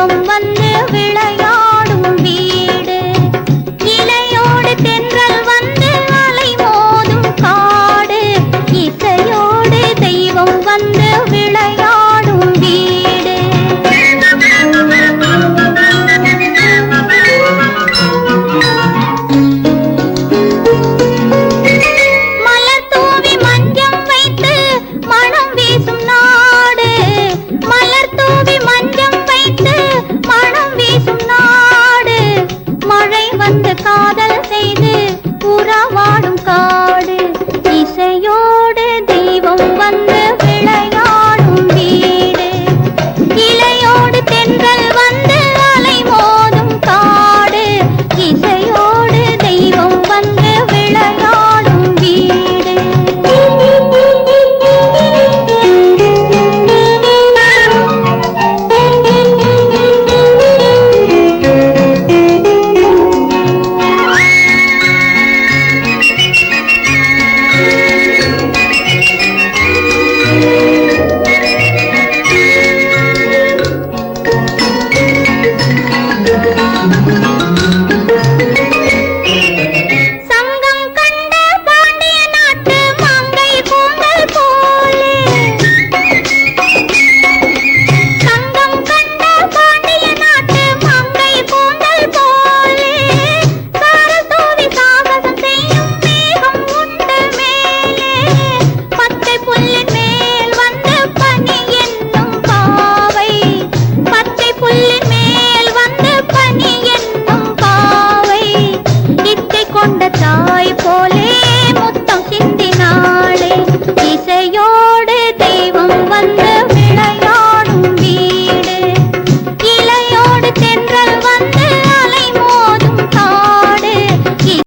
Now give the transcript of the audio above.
தெய்வம் வந்து விளையா கந்தன் hice yo